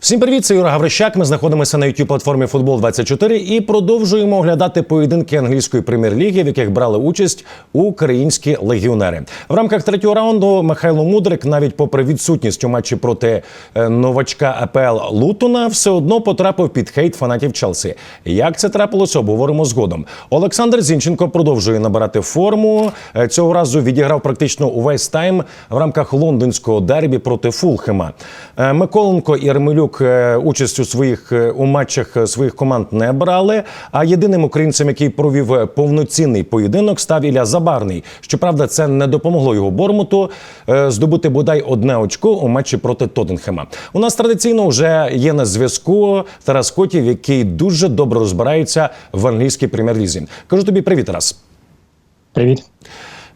Всім привіт, це Юра Гаврищак. Ми знаходимося на youtube платформі Футбол 24 і продовжуємо оглядати поєдинки англійської прем'єр-ліги, в яких брали участь українські легіонери. В рамках третього раунду Михайло Мудрик, навіть попри відсутність у матчі проти е, новачка АПЛ Лутона, все одно потрапив під хейт фанатів Челсі. Як це трапилося, обговоримо згодом. Олександр Зінченко продовжує набирати форму. Е, Цього разу відіграв практично увесь тайм в рамках лондонського дербі проти Фулхема. Е, Миколенко і Ермелюк е, участь у своїх е, у матчах е, своїх команд не брали. А єдиним українцем, який провів повноцінний поєдинок, став Ілля Забарний. Щоправда, це не допомогло його Бормуту здобути бодай одне очко у матчі проти Тоттенхема. У нас традиційно вже є на зв'язку Тарас Котів, який дуже добре розбирається в англійській прем'єр-лізі. Кажу тобі привіт, Тарас. Привіт.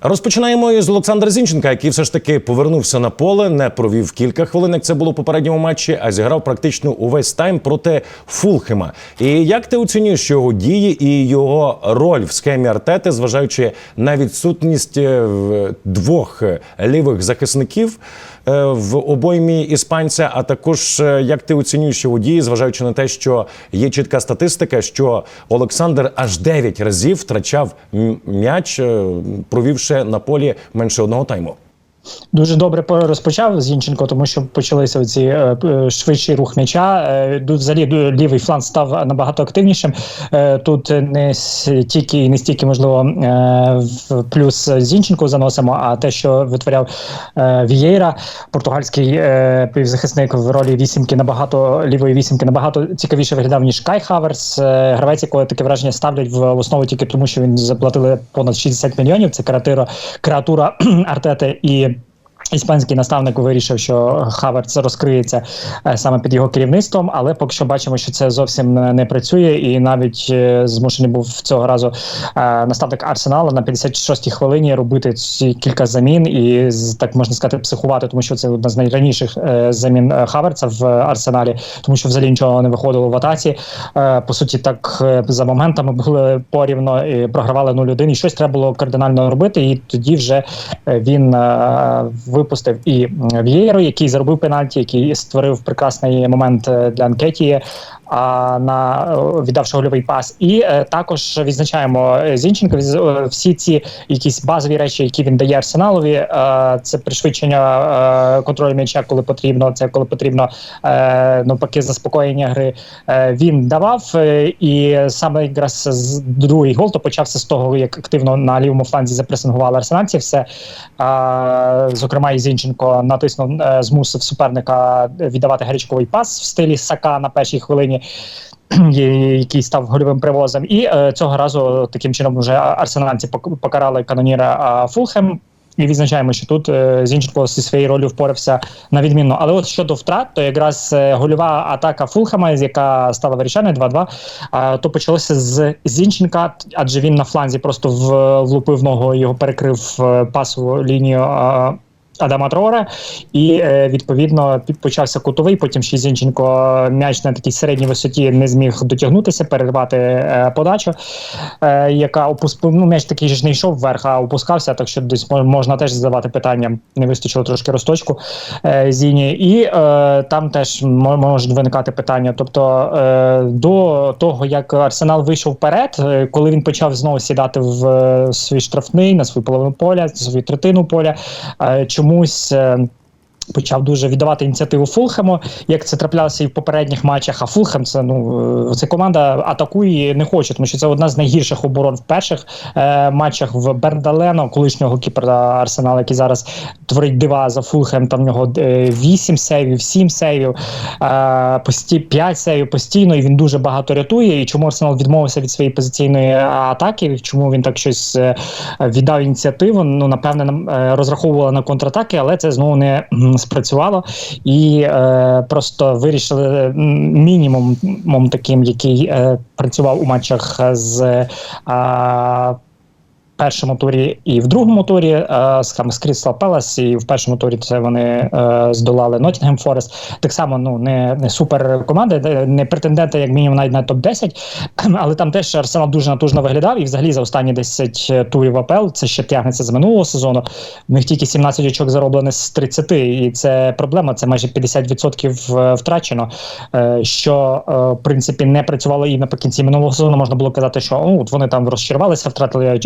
Розпочинаємо із Олександра Зінченка, який все ж таки повернувся на поле, не провів кілька хвилин, як це було в попередньому матчі, а зіграв практично увесь тайм проти Фулхема. І як ти оцінюєш його дії і його роль в схемі Артети, зважаючи на відсутність е, двох е, лівих захисників в обоймі іспанця? А також е, як ти оцінюєш його дії, зважаючи на те, що є чітка статистика, що Олександр аж 9 разів втрачав м'яч, е, провівши на полі менше одного тайму. Дуже добре по- розпочав Зінченко, тому що почалися ці е, е, швидший рух м'яча. Е, взагалі лівий фланг став набагато активнішим. Е, тут не стільки і не стільки можливо в плюс Зінченко заносимо, а те, що витворяв Вієра, португальський півзахисник в ролі вісімки набагато лівої вісімки набагато цікавіше виглядав ніж Кай Хаверс. Гравець, якого таке враження ставлять в основу тільки тому, що він заплатили понад 60 мільйонів. Це креатура, креатура Артети і. Іспанський наставник вирішив, що Хаверц розкриється е, саме під його керівництвом, але поки що бачимо, що це зовсім не працює, і навіть е, змушений був цього разу е, наставник Арсенала на 56-й хвилині робити ці кілька замін і так можна сказати психувати, тому що це одна з найраніших замін Хаверца в Арсеналі, тому що взагалі нічого не виходило в атаці. По суті, так за моментами були порівно і програвали 0-1, і щось треба було кардинально робити. І тоді вже він випустив і В'єєру, який заробив пенальті, який створив прекрасний момент е, для Анкетії. На віддавши гольовий пас, і е, також відзначаємо е, Зінченка е, всі ці якісь базові речі, які він дає арсеналові. Це пришвидшення контролю м'яча, коли потрібно. Це коли потрібно е, навпаки заспокоєння гри. Він давав, і саме якраз другий гол то почався з того, як активно на лівому фланзі запресингували арсенальці. Все зокрема, і Зінченко натиснув, змусив суперника віддавати гарячковий пас в стилі Сака на першій хвилині. є- Який став гольовим привозом, і е, цього разу таким чином вже арсенальці покарали каноніра Фулхем. І відзначаємо, що тут е, Зінченко зі своєю ролью впорався на відмінно. Але от щодо втрат, то якраз е, гольова атака Фулхема, яка стала вирішальною 2-2, а, то почалося з Зінченка, адже він на фланзі просто влупив ногу, його перекрив е, пасову лінію. а, Адама Троре, і е, відповідно почався кутовий. Потім ще Зінченко м'яч на такій середній висоті не зміг дотягнутися, перервати е, подачу, е, яка опуск... ну, м'яч такий ж не йшов вверх, а опускався. Так що десь можна теж задавати питання. Не вистачило трошки розточку Зіні, і там теж можуть виникати питання. Тобто до того як Арсенал вийшов вперед, коли він почав знову сідати в свій штрафний на свою половину поля, свою третину поля, е, чомусь. Почав дуже віддавати ініціативу Фулхему, як це траплялося і в попередніх матчах. А Фулхем це ну е, це команда атакує не хоче, тому що це одна з найгірших оборон в перших е, матчах в Берндалено, колишнього кіпера Арсенала, який зараз творить дива за Фулхем. Там в нього е, 8 сейвів, 7 сейвів, е, пості 5 сейвів постійно. І він дуже багато рятує. І чому Арсенал відмовився від своєї позиційної е, атаки? Чому він так щось е, віддав ініціативу? Ну напевне, нам, е, розраховували на контратаки, але це знову не спрацювало і е, просто вирішили мінімумом таким, який е, працював у матчах з. Е, першому турі і в другому турі е, з там, з Crystal Palace, і в першому турі це вони е, здолали Nottingham Forest. Так само ну не, не супер команди, не претенденти, як мінімум, навіть на топ 10 але там теж Арсенал дуже натужно виглядав. І взагалі за останні 10 турів АПЛ це ще тягнеться з минулого сезону. В них тільки 17 очок зароблено з 30, і це проблема. Це майже 50% втрачено. е, Що е, в принципі не працювало і наприкінці минулого сезону. Можна було казати, що ну, от вони там розчарувалися, втратили.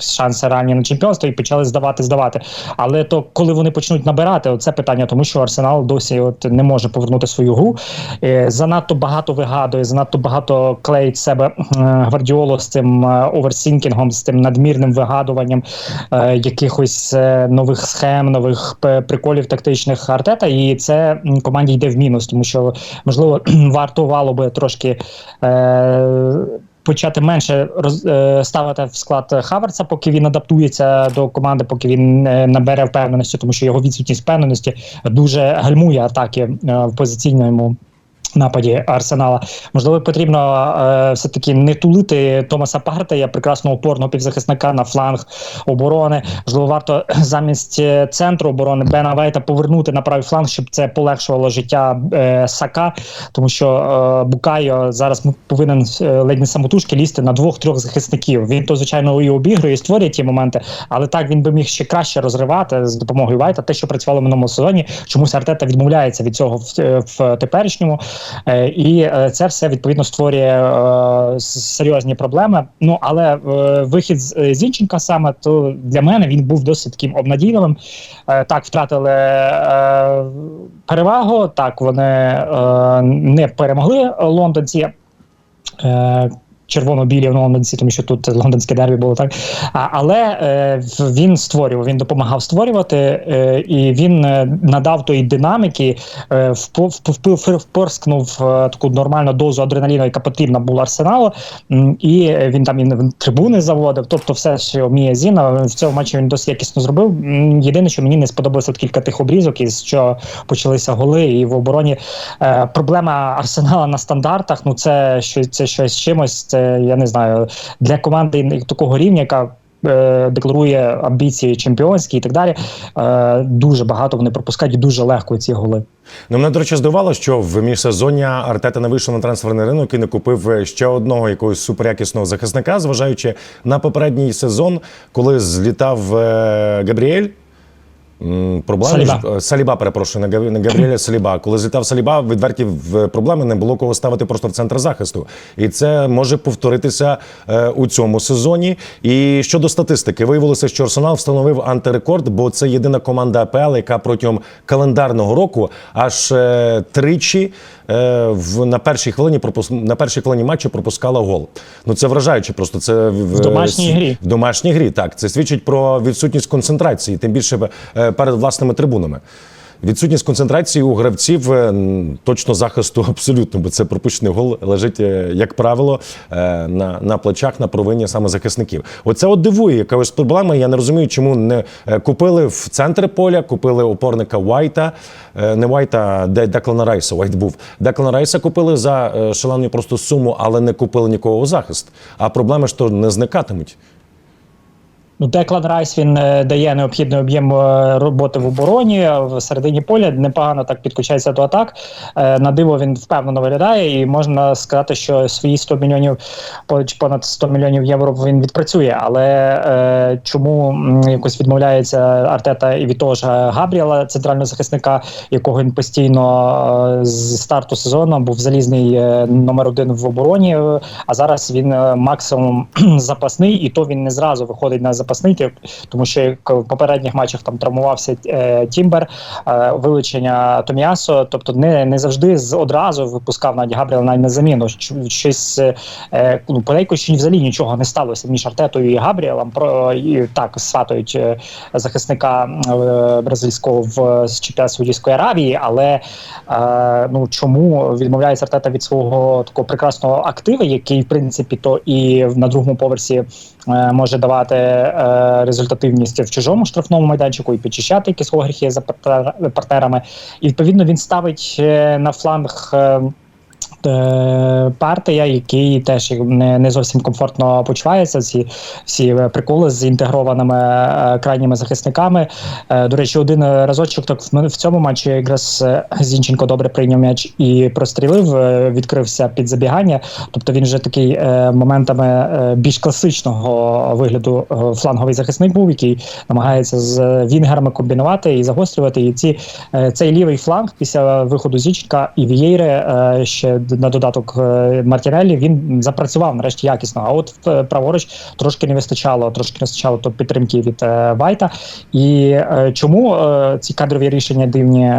Шанси реальні на чемпіонство і почали здавати, здавати. Але то коли вони почнуть набирати, це питання, тому що Арсенал досі от не може повернути свою гру. Е, занадто багато вигадує, занадто багато клеїть себе е, гвардіоло з цим е, оверсінкінгом, з тим надмірним вигадуванням якихось нових схем, нових приколів тактичних артета. І це команді йде в мінус, тому що можливо вартувало би трошки. Почати менше роз, е, ставити в склад Хаверса, поки він адаптується до команди, поки він е, набере впевненості, тому що його відсутність впевненості дуже гальмує атаки е, в позиційному. Нападі Арсенала можливо потрібно е, все таки не тулити Томаса Партея, прекрасного опорного півзахисника на фланг оборони. Можливо, варто замість е, центру оборони Бена Вейта повернути на правий фланг, щоб це полегшувало життя е, Сака, тому що е, Букайо зараз повинен е, ледь не самотужки лізти на двох-трьох захисників. Він то звичайно і обігрує, і створює ті моменти, але так він би міг ще краще розривати з допомогою Вайта. Те, що працювало в минулому сезоні, чомусь Артета відмовляється від цього в, е, в теперішньому. Е, І е, це все відповідно створює е, серйозні проблеми. Ну але вихід з Зінченка саме то для мене він був досить таким обнадійливим. Так, втратили перевагу. Так, вони не перемогли лондонці. Червоно-білі в лондонці, тому що тут лондонське дербі було так. А, але е, він створював, він допомагав створювати, е, і він е, надав тої динаміки, е, впо- вп- вп- впорскнув е, таку нормальну дозу адреналіну, яка потрібна була арсеналу. І він там і трибуни заводив. Тобто, все, що вміє Зіна, в цьому матчі він досить якісно зробив. Єдине, що мені не сподобалося кілька тих обрізок, із що почалися голи, і в обороні е, проблема арсенала на стандартах. Ну це що це щось чимось. Це я не знаю для команди такого рівня, яка. е, Декларує амбіції чемпіонські і так далі. Е, дуже багато вони пропускають і дуже легко ці голи. Ну, мене, до речі, здивувало, що в міжсезоння Артета не вийшов на трансферний ринок і не купив е, ще одного якогось суперякісного захисника, зважаючи на попередній сезон, коли злітав е, Габріель. Проблеми Саліба. е, Саліба, перепрошую, не Габріеля Саліба. Коли злітав Саліба, відверті в проблеми не було кого ставити просто в центр захисту. І це може повторитися е, у цьому сезоні. І щодо статистики, виявилося, що Арсенал встановив антирекорд, бо це єдина команда АПЛ, яка протягом календарного року аж е, тричі в на першій хвилині на першій хвилині матчу пропускала гол. Ну це вражаюче. Просто це в, В домашній грі. В домашній грі так це свідчить про відсутність концентрації, тим більше перед власними трибунами. Відсутність концентрації у гравців е, точно захисту абсолютно, бо це пропущений гол лежить, е, як правило, е, на, на плечах на провині саме захисників. Оце от дивує якась проблема. Я не розумію, чому не купили в центр поля, купили опорника Уайта, не Уайта, де Деклана Райса. Уайт був. Деклана Райса купили за шалену просто суму, але не купили нікого у захист. А проблеми ж то не зникатимуть. Ну, Деклан Райс він е, дає необхідний об'єм е, роботи в обороні в середині поля. Непогано так підключається до атак. Е, на диво він впевнено виглядає, і можна сказати, що свої 100 мільйонів понад 100 мільйонів євро він відпрацює. Але е, чому якось відмовляється Артета і від того ж Габріела, центрального захисника, якого він постійно з старту сезону був залізний номер один в обороні. А зараз він максимум запасний, і то він не зразу виходить на запасний, тип, тому що в попередніх матчах там травмувався е, Тімбер, е, вилучення Томіасо. Тобто не, не завжди з одразу випускав навіть Габріел на заміну. Щось е, ну, подейку ще взагалі нічого не сталося між Артетою і Габріелом. Про і так сватають е, захисника е, бразильського в з чемпіонат Саудівської Аравії, але е, ну чому відмовляється Артета від свого такого прекрасного актива, який в принципі то і на другому поверсі е, може давати е, результативність в чужому штрафному майданчику і підчищати якісь огріхи за партнерами. І відповідно він ставить е, на фланг. Е, е, партія, який теж не, не зовсім комфортно почувається. Ці всі приколи з інтегрованими е, крайніми захисниками. Е, До речі, один разочок так в, цьому матчі якраз е, Зінченко добре прийняв м'яч і прострілив, е, відкрився під забігання. Тобто він вже такий е, моментами е, більш класичного вигляду е, фланговий захисник був, який намагається з вінгерами комбінувати і загострювати. І ці е, цей лівий фланг після виходу Зінченка і Вієйри е, ще на додаток Мартінеллі він запрацював нарешті якісно. А от е, праворуч трошки не вистачало, трошки не вистачало то підтримки від е, Вайта. І е, чому ці кадрові рішення дивні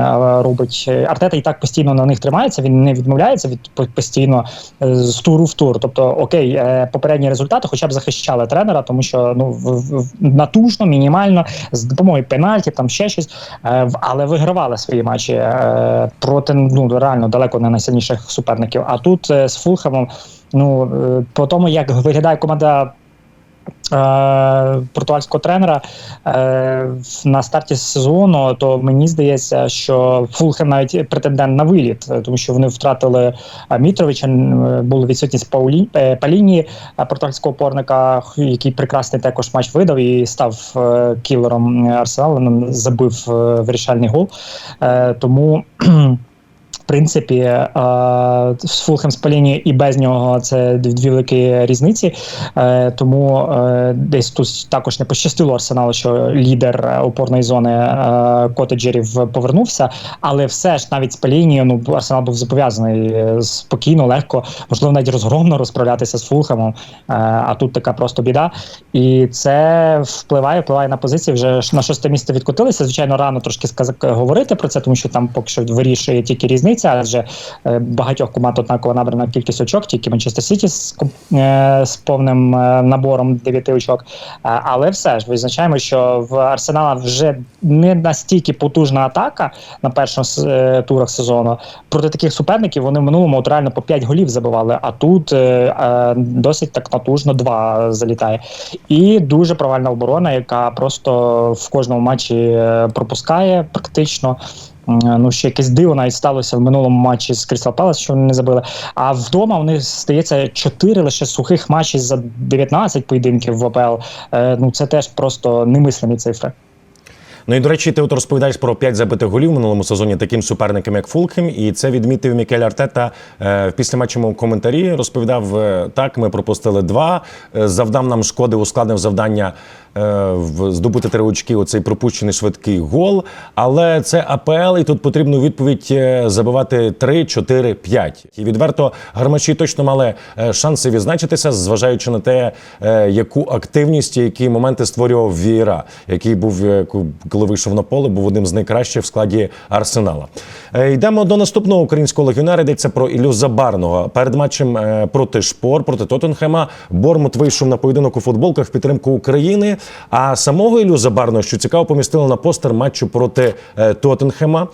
робить Артета і так постійно на них тримається. Він не відмовляється від постійно з туру в тур. Тобто, окей, попередні результати, хоча б захищали тренера, тому що ну натужно, мінімально з допомогою пенальті, там ще щось, але вигравали свої матчі проти ну реально далеко не найсильніших суперників. А тут е, з Фулхемом, ну е, по тому, як виглядає команда е, португальського тренера на старті сезону, то мені здається, що Фулхем навіть претендент на виліт, тому що вони втратили Мітровича, була відсутність Паулі, Паліні, португальського опорника, який прекрасний також матч видав і став кілером Арсеналу, забив е, вирішальний гол. Тому. Принципі, е, з Фулхем Спаліні і без нього це дві великі різниці. Е, тому е, десь тут також не пощастило Арсеналу, що лідер опорної зони котеджерів повернувся. Але все ж навіть Спаліні, ну Арсенал був зобов'язаний спокійно, легко, можливо, навіть розгромно розправлятися з Фулхемом. А тут така просто біда. І це впливає, впливає на позиції. Вже на шосте місце відкотилися. Звичайно, рано трошки говорити про це, тому що там поки що вирішує тільки різниця, адже е, багатьох команд однаково набрана кількість очок, тільки Манчестер Сіті з, е, з повним е, набором 9 очок. Але все ж визначаємо, що в Арсенала вже не настільки потужна атака на першому турах сезону. Проти таких суперників вони в минулому от реально по 5 голів забивали, а тут досить так натужно два залітає. І дуже провальна оборона, яка просто в кожному матчі пропускає практично. М, Ну, ще якесь диво навіть сталося в минулому матчі з Крістал Палас, що вони не забили. А вдома у них стається 4 лише сухих матчі за 19 поєдинків в АПЛ. Е, ну це теж просто немислимі цифри. Ну і до речі, ти от розповідаєш про 5 забитих голів в минулому сезоні таким суперникам, як Фулхем, і це відмітив Мікель Артета е, в післяматчевому коментарі. Розповідав е, так: ми пропустили два, е, завдав нам шкоди, ускладнив завдання здобути три очки. Оцей пропущений швидкий гол. Але це АПЛ, і тут потрібно відповідь забивати 3, 4, 5. І відверто гармачі точно мали шанси відзначитися, зважаючи на те, яку активність які моменти створював Вієра, який був коли вийшов на поле, був одним з найкращих в складі Арсенала. Е, Йдемо до наступного українського легіонера. Йдеться про Ілю Забарного. Перед матчем е, проти Шпор, проти Тоттенхема. Бормут вийшов на поєдинок у футболках в підтримку України. А самого Ілю Забарного, що цікаво, помістили на постер матчу проти е, Тоттенхема.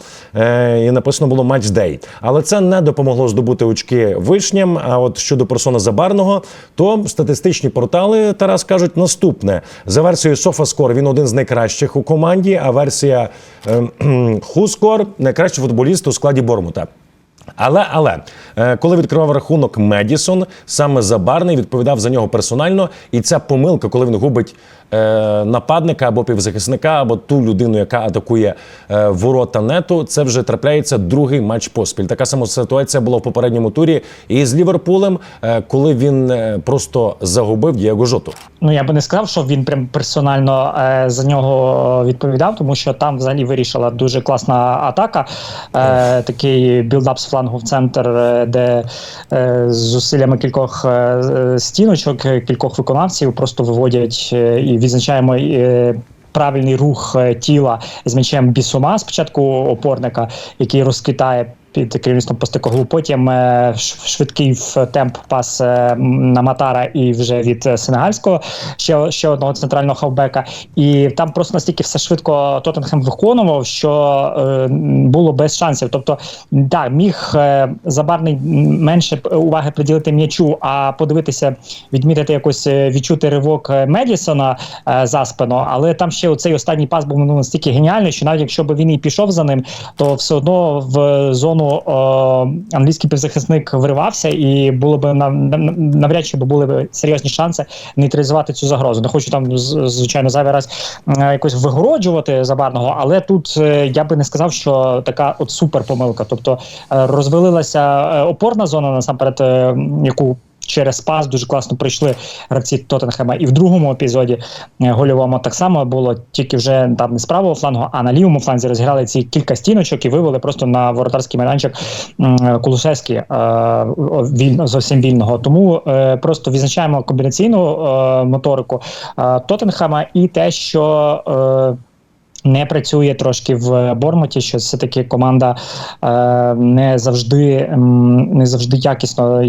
І написано було матч дей. Але це не допомогло здобути очки вишням. А от щодо персона Забарного, то статистичні портали Тарас кажуть наступне: за версією SofaScore він один з найкращих у команді. А версія е, Хускор найкращий футболіст у складі Бормута. Але але коли відкривав рахунок Медісон, саме Забарний відповідав за нього персонально, і ця помилка, коли він губить е, нападника або півзахисника, або ту людину, яка атакує е, ворота нету, це вже трапляється другий матч поспіль. Така сама ситуація була в попередньому турі і з Ліверпулем, е, коли він е, просто загубив Дієго Жоту. Ну я би не сказав, що він прям персонально е, за нього відповідав, тому що там взагалі вирішила дуже класна атака. Е, такий білдап з флангу в центр, е, де е, зусиллями кількох е, стіночок, е, кількох виконавців просто виводять і відзначаємо. Правильний рух тіла з м'ячем Бісума, спочатку опорника, який розкидає під керівництвом Постекоглу. Потім е, швидкий темп пас е, на Матара і вже від е, сенегальського ще, ще одного центрального хавбека. І там просто настільки все швидко Тоттенхем виконував, що було без шансів. Тобто, так, міг забарний менше уваги приділити м'ячу, а подивитися, відмітити якось відчути ривок Медісона за спину. Але там ще оцей останній пас був ну, настільки геніальний, що навіть якщо б він і пішов за ним, то все одно в зону о, англійський півзахисник виривався, і було б нав- нав- навряд чи були б серйозні шанси нейтралізувати цю загрозу. Не хочу там звичайно зайвий раз е, якось вигороджувати забарного, але тут е, я би не сказав, що така от супер помилка. Тобто розвалилася опорна зона насамперед, яку. Через пас дуже класно прийшли гравці Тоттенхема. І в другому епізоді е, гольовому так само було тільки вже там не з правого флангу, а на лівому фланзі розіграли ці кілька стіночок і вивели просто на воротарський майданчик м, Кулушевський е, вільно, зовсім вільного. Тому е, просто відзначаємо комбінаційну е, моторику е, Тоттенхема і те, що. Не працює трошки в Бормуті, що все таки команда е, не завжди не завжди якісно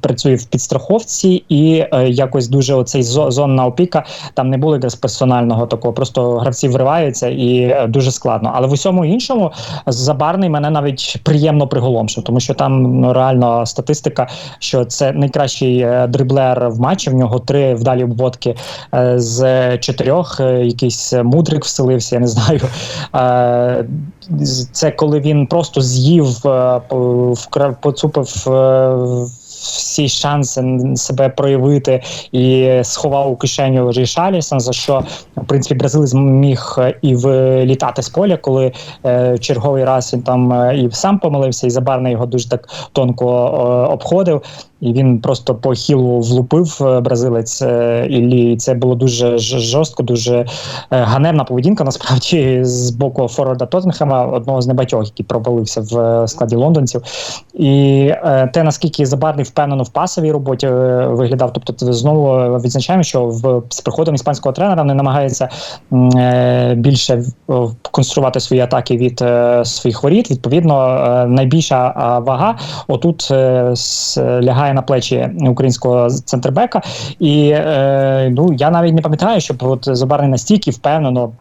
працює в підстраховці, і е, якось дуже оцей зонна опіка там не було якраз персонального такого. Просто гравці вриваються і е, дуже складно. Але в усьому іншому забарний мене навіть приємно приголомшив, тому що там ну, реально статистика, що це найкращий е, дриблер в матчі. В нього три вдалі обводки е, з чотирьох. Якийсь мудрик вселився, я не знаю. Е, Це коли він просто з'їв, е, поцупив. е, Всі шанси себе проявити і сховав у кишеню Рішаліса, за що в принципі бразилець міг і вилітати з поля, коли е, черговий раз він там і сам помилився, і забарний його дуже так тонко е, обходив. І він просто по хілу влупив е, бразилець е, Іллі. І це було дуже жорстко, дуже е, ганебна поведінка. Насправді з боку Форварда Тоттенхема, одного з небагатьох, який провалився в е, складі лондонців. І е, те, наскільки Забарний впевнено в пасовій роботі е, виглядав. Тобто, знову відзначаємо, що в з приходом іспанського тренера не намагається е, більше конструювати свої атаки від е, своїх воріт. Відповідно, е, найбільша е, вага отут е, с- лягає на плечі українського центрбека. І е, ну я навіть не пам'ятаю, щоб от Забарний настільки впевнено.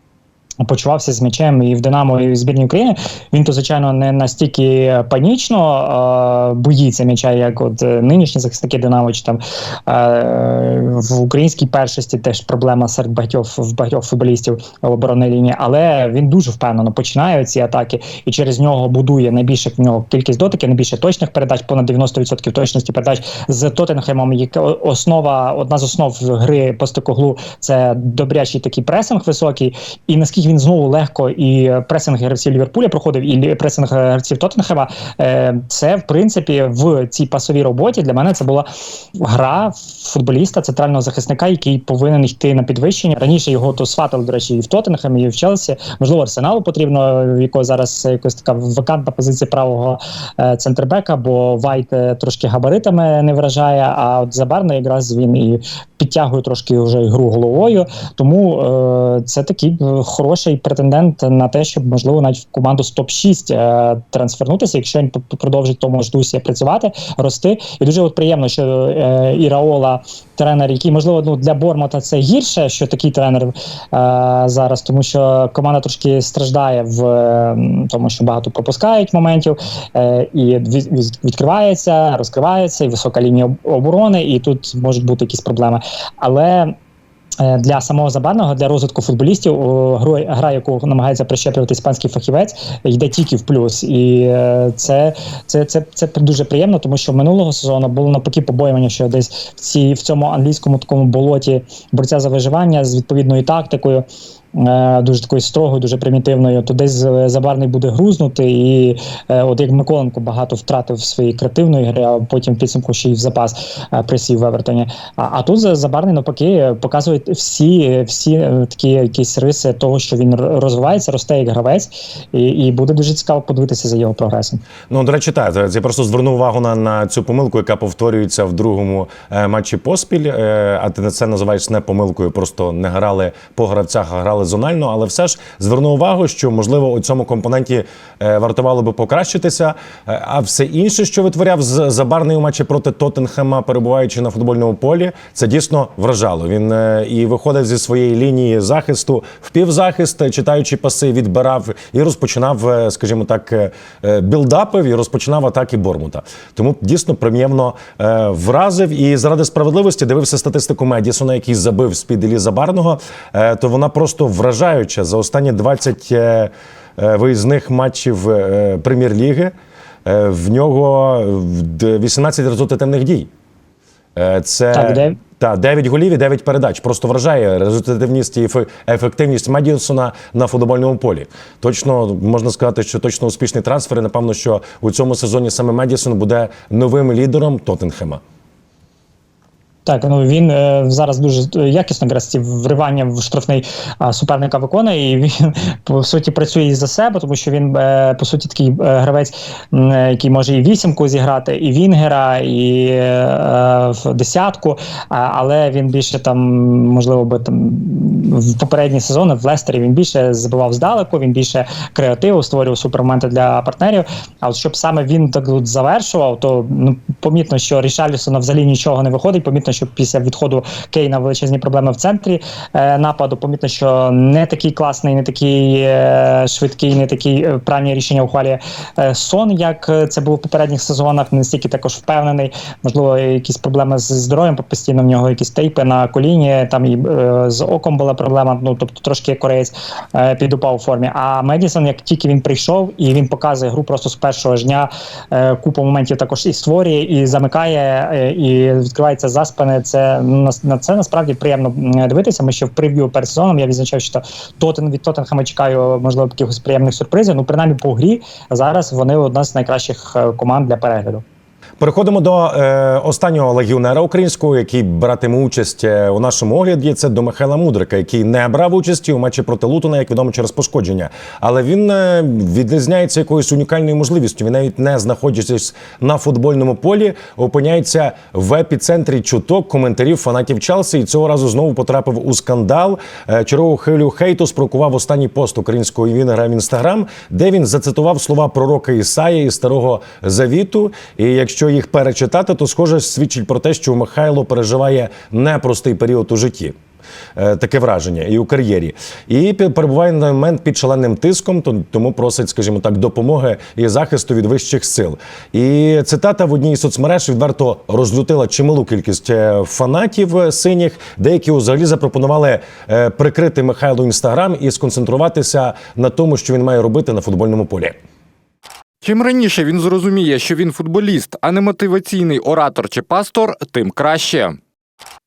Почувався з м'ячем і в Динамо, і в збірній України. Він то, звичайно, не настільки панічно е, боїться м'яча, як от е, нинішні захисники Динамо, чи там е, в українській першості теж проблема серед багатьох в багатьох футболістів оборонної лінії, але він дуже впевнено починає ці атаки і через нього будує найбільше в нього кількість дотиків, найбільше точних передач, понад 90% точності передач з Тоттенхемом. Яка основа, одна з основ гри по стикоглу це добрячий такий пресинг високий, і наскільки він знову легко і пресинг гравців Ліверпуля проходив, і пресинг гравців Тоттенхема, е, це в принципі в цій пасовій роботі для мене це була гра футболіста, центрального захисника, який повинен йти на підвищення. Раніше його то сватали, до речі, і в Тоттенхемі, і в Челсі. Можливо, Арсеналу потрібно, в якого зараз якась така вакантна позиція правого е, центрбека, бо Вайт е, трошки габаритами не вражає. А от Забарний якраз він і підтягує трошки вже ігру головою. Тому е, це такий е, хороший претендент на те, щоб можливо навіть в команду з топ-6 е, трансфернутися, якщо він продовжить тому ж дусі працювати, рости. І дуже от приємно, що е, Іраола, тренер, який можливо ну для Бормота це гірше, що такий тренер е, зараз, тому що команда трошки страждає в е, тому, що багато пропускають моментів, е, і від, від- відкривається, розкривається, і висока лінія оборони, і тут можуть бути якісь проблеми. Але для самого забарного, для розвитку футболістів, гру, гра, яку намагається прищеплювати іспанський фахівець, йде тільки в плюс. І е, це, це, це, це дуже приємно, тому що минулого сезону було навпаки побоювання, що десь в, цій, в цьому англійському такому болоті борця за виживання з відповідною тактикою. Е, Дуже такою строгою, дуже примітивною, то десь е, забарний буде грузнути, і е, от як Миколенко багато втратив своєї креативної гри, а потім в підсумку ще й в запас присів в Евертоні. А, а тут забарний навпаки показує всі, всі такі якісь риси того, що він розвивається, росте як гравець, і, і буде дуже цікаво подивитися за його прогресом. Ну, до речі, так. Я просто звернув увагу на, на цю помилку, яка повторюється в другому матчі поспіль. А ти на це називаєш не помилкою, просто не грали по гравцях, а грали зонально. Але все ж звернув увагу, що можливо у цьому компоненті е, вартувало би покращитися. Е, а все інше, що витворяв з забарний у матчі проти Тоттенхема, перебуваючи на футбольному полі, це дійсно вражало. Він е, і виходив зі своєї лінії захисту в півзахист, читаючи паси, відбирав і розпочинав, скажімо так, білдапив і розпочинав атаки Бормута. Тому дійсно приємно е, вразив. І заради справедливості дивився статистику Медісона, який забив з-під Іллі Забарного. Е, то вона просто вражаюча за останні 20 е, е, виїзних матчів е, прем'єр-ліги. В нього 18 результативних дій. Це Так, де- та 9 голів і 9 передач. Просто вражає результативність і ефективність Медіусона на футбольному полі. Точно можна сказати, що точно успішний трансфер. І напевно, що у цьому сезоні саме Медісон буде новим лідером Тоттенхема. Так, ну він е, зараз дуже якісно якраз ці вривання в штрафний а, суперника виконує, і він по суті працює і за себе, тому що він е, по суті такий е, гравець, е, який може і вісімку зіграти, і Вінгера, і е, в десятку. Але він більше там, можливо, би там в попередні сезони в Лестері він більше забивав здалеку, він більше креативу створював супермоменти для партнерів. А от щоб саме він так от завершував, то ну помітно, що Рішалісона взагалі нічого не виходить. Помітно, що після відходу Кейна величезні проблеми в центрі е, нападу. Помітно, що не такий класний, не такий е, швидкий, не такий е, правильні рішення ухвалює сон, як це було в попередніх сезонах. Не настільки також впевнений. Можливо, якісь проблеми з здоров'ям постійно в нього якісь тейпи на коліні. Там і з оком була проблема. Ну тобто трошки кореєць підупав у формі. А Медісон, як тільки він прийшов і він показує гру просто з першого ж дня, купу моментів також і створює, і замикає, і відкривається за спини. Це на, на це насправді приємно дивитися. Ми ще в прев'ю перед сезоном я відзначав, що Тоттен від Тоттенхема чекаю, можливо, якихось приємних сюрпризів. Ну, принаймні по грі зараз вони одна з найкращих е, команд для перегляду. Переходимо до е, останнього легіонера українського, який братиме участь е, у нашому огляді. Це до Михайла Мудрика, який не брав участі у матчі проти Лутона, як відомо, через пошкодження. Але він е, відрізняється якоюсь унікальною можливістю. Він навіть не знаходячись на футбольному полі, опиняється в епіцентрі чуток коментарів фанатів Челсі. І цього разу знову потрапив у скандал. Е, чергову хвилю хейту спрокував останній пост українського вінгера в інстаграм, де він зацитував слова пророка Ісая із старого завіту. І якщо їх перечитати, то схоже свідчить про те, що Михайло переживає непростий період у житті. Е, Таке враження і у кар'єрі, і перебуває на момент під шаленим тиском, то- тому просить, скажімо так, допомоги і захисту від вищих сил. І цитата в одній із соцмереж відверто розлютила чималу кількість е, фанатів е, синіх. Деякі взагалі запропонували прикрити Михайлу інстаграм і сконцентруватися на тому, що він має робити на футбольному полі. Чим раніше він зрозуміє, що він футболіст, а не мотиваційний оратор чи пастор, тим краще.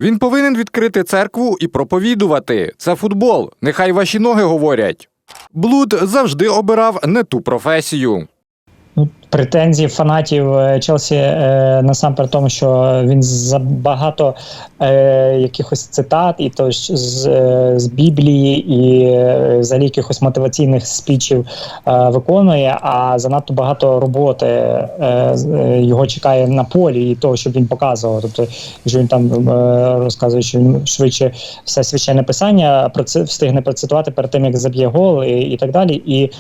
Він повинен відкрити церкву і проповідувати. Це футбол. Нехай ваші ноги говорять. Блуд завжди обирав не ту професію. Претензії фанатів е, Челсі е, насамперед тому, що він забагато е, якихось цитат, і то з, е, з Біблії, і е, взагалі якихось мотиваційних спічів е, виконує, а занадто багато роботи е, е, його чекає на полі і того, щоб він показував. Тобто, якщо він там е, розказує, що він швидше все священне писання встигне процитувати перед тим, як заб'є гол, і, і так далі. І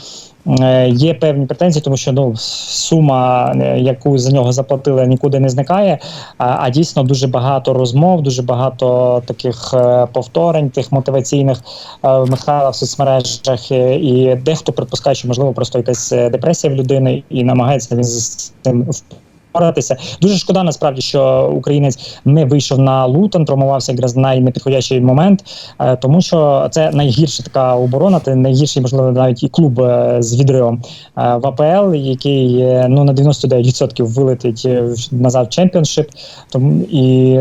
Є певні претензії, тому що ну сума, е, яку за нього заплатили, нікуди не зникає. А, а дійсно дуже багато розмов, дуже багато таких е, повторень, тих мотиваційних е, Михайла в соцмережах. е, І дехто припускає, що можливо просто якась е, депресія в людини, і намагається він з цим впоратися. Дуже шкода, насправді, що українець не вийшов на Лутон, травмувався якраз в найнепідходящий момент, е, тому що це найгірша така оборона, це найгірший, можливо, навіть і клуб е, з відривом е, в АПЛ, який ну на 99% вилетить назад в чемпіоншип. Тому і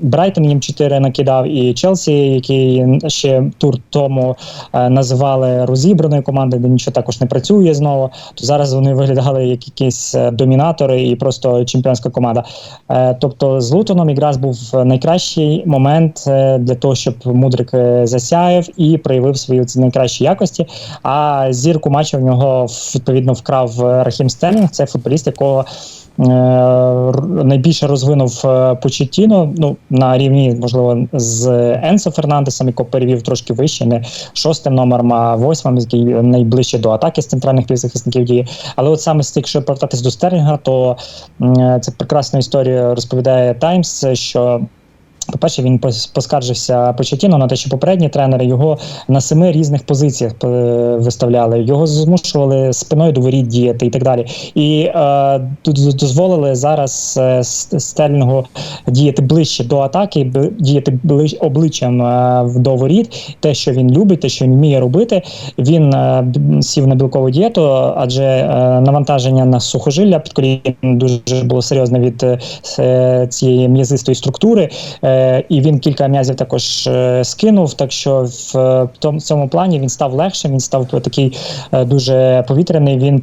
Брайтон їм 4 накидав, і Челсі, який ще тур тому називали розібраною командою, де нічого також не працює знову. То зараз вони виглядали як якісь домінатори і просто чемпіонська команда. Е, Тобто з Лутоном якраз був найкращий момент е, для того, щоб Мудрик е, засяяв і проявив свої найкращі якості. А зірку матчу в нього відповідно вкрав Рахім Стерлінг. Це футболіст, якого найбільше розвинув е, Почеттіно, ну на рівні, можливо, з Енсо Фернандесом, якого перевів трошки вище, не шостим номером, а восьмим, який найближче до атаки з центральних півзахисників дії. Але от саме з тих, що повертатись до Стерлінга, то м, це прекрасна історія розповідає Таймс, що По-перше, він пос- поскаржився Почетіно на те, що попередні тренери його на семи різних позиціях е, виставляли, його змушували спиною до воріт діяти і так далі. І е, тут дозволили зараз е, С- Стерлінгу діяти ближче до атаки, діяти ближ, обличчям е, до воріт. Те, що він любить, те, що він вміє робити. Він е, сів на білкову дієту, адже е, навантаження на сухожилля під коліном дуже було серйозне від е, цієї м'язистої структури. Е, і він кілька м'язів також е, скинув. Так що в, е, тому- цьому плані він став легшим, він став такий е, дуже повітряний. Він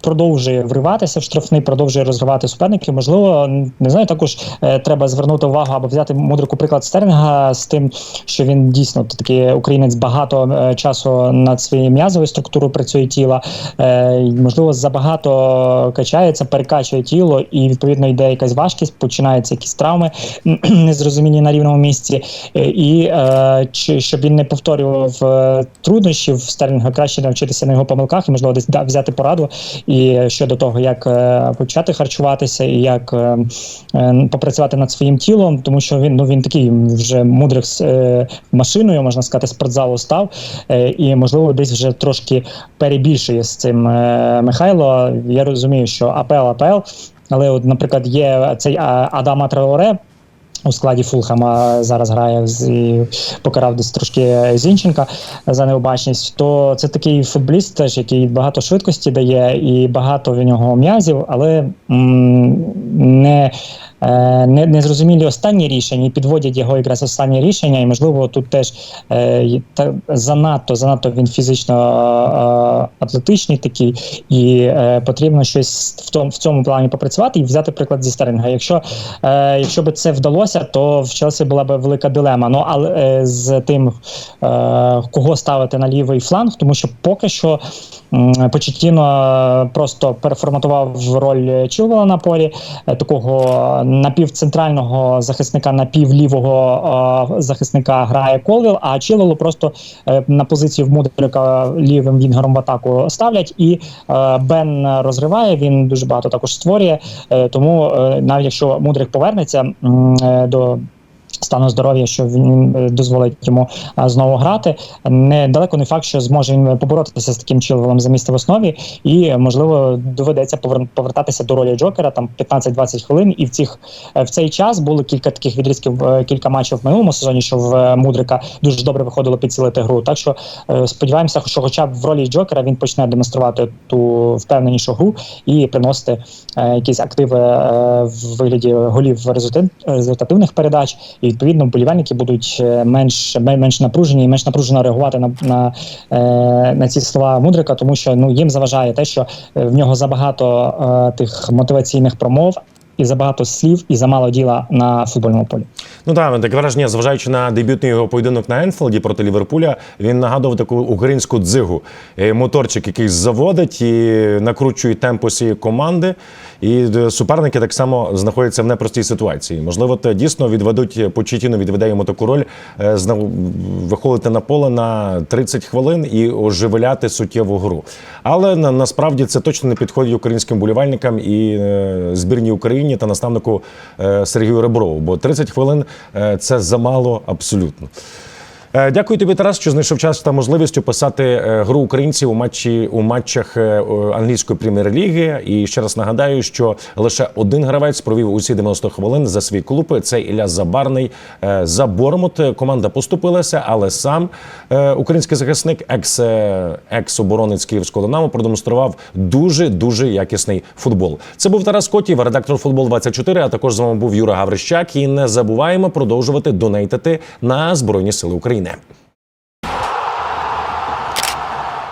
продовжує вриватися в штрафний, продовжує розривати суперників. Можливо, не знаю, також е, треба звернути увагу або взяти мудрику приклад Стерлінга з тим, що він дійсно такий українець багато е, часу над своєю м'язовою структурою працює тіла. Е, можливо, забагато качається, перекачує тіло, і відповідно йде якась важкість, починаються якісь травми незрозумілі на рівному місці. Е, І е, чи щоб він не повторював е, труднощів Стерлінга, краще навчитися на його помилках і можливо десь да, взяти пораду і щодо того, як е, почати харчуватися і як е, е, попрацювати над своїм тілом, тому що він ну він такий вже е, машиною, можна сказати, спортзалу став, і можливо десь вже трошки перебільшує з цим Михайло. Я розумію, що АПЛ АПЛ, але, от, наприклад, є цей Адама Траоре. У складі Фулхама зараз грає і покарав десь трошки Зінченка за необачність. То це такий футболіст, теж який багато швидкості дає і багато в нього м'язів, але не, е, не, не зрозумілі останні рішення і підводять його якраз останні рішення. І можливо тут теж е, та, занадто занадто він фізично е, атлетичний такий, і е, потрібно щось в тому в цьому плані попрацювати і взяти приклад зі Стерлінга. Якщо Е, якщо б це вдалося, то в Челсі була б велика дилема. Ну але е, з тим, е, кого ставити на лівий фланг, тому що поки що Почеттіно просто переформатував роль Чилвела на полі, е, такого напівцентрального захисника, напівлівого захисника грає Колвіл, а Чилвелу просто на позицію в Мудрика лівим вінгером в атаку ставлять, і Бен розриває. Він дуже багато також створює. Тому навіть якщо Мудрик повернеться do стану здоров'я, що він е, дозволить йому знову грати, не далеко не факт, що зможе він поборотися з таким чиловим за місце в основі, і можливо доведеться повертатися до ролі Джокера там 15-20 хвилин. І в цих е, в цей час було кілька таких відрізків, е, кілька матчів в минулому сезоні, що в е, Мудрика дуже добре виходило підцілити гру. Так що е, сподіваємося, що хоча б в ролі Джокера він почне демонструвати ту впевненішу гру і приносити е, якісь активи е, в вигляді голів результат- результативних передач. І відповідно вболівальники будуть е, менш менш напружені і менш напружено реагувати на, на, е, на ці слова Мудрика, тому що ну їм заважає те, що е, в нього забагато тих мотиваційних промов. І забагато слів, і замало діла на футбольному полі. Ну так, таке враження, зважаючи на дебютний його поєдинок на Енфілді проти Ліверпуля, він нагадував таку українську дзигу. Е, Моторчик, який заводить і накручує темп усієї команди. І е, суперники так само знаходяться в непростій ситуації. Можливо, те дійсно відведуть Почетіно, відведе йому таку роль е, виходити на поле на 30 хвилин і оживляти суттєву гру. Але на, насправді це точно не підходить українським болівальникам і е, збірній Україні та наставнику е, Сергію Реброву, бо 30 хвилин е, це замало абсолютно. Е, Дякую тобі, Тарас, що знайшов час та можливість описати е, гру українців у матчі у матчах е, англійської прем'єр-ліги. І ще раз нагадаю, що лише один гравець провів усі 90 хвилин за свій клуб. Це Ілля Забарний за Бормут. Команда поступилася, але сам український захисник, екс е, екс-оборонець Київського Динамо, продемонстрував дуже дуже якісний футбол. Це був Тарас Котів, редактор футбол 24 А також з вами був Юра Гаврищак. І не забуваємо продовжувати донейтити на Збройні Сили України. doing that.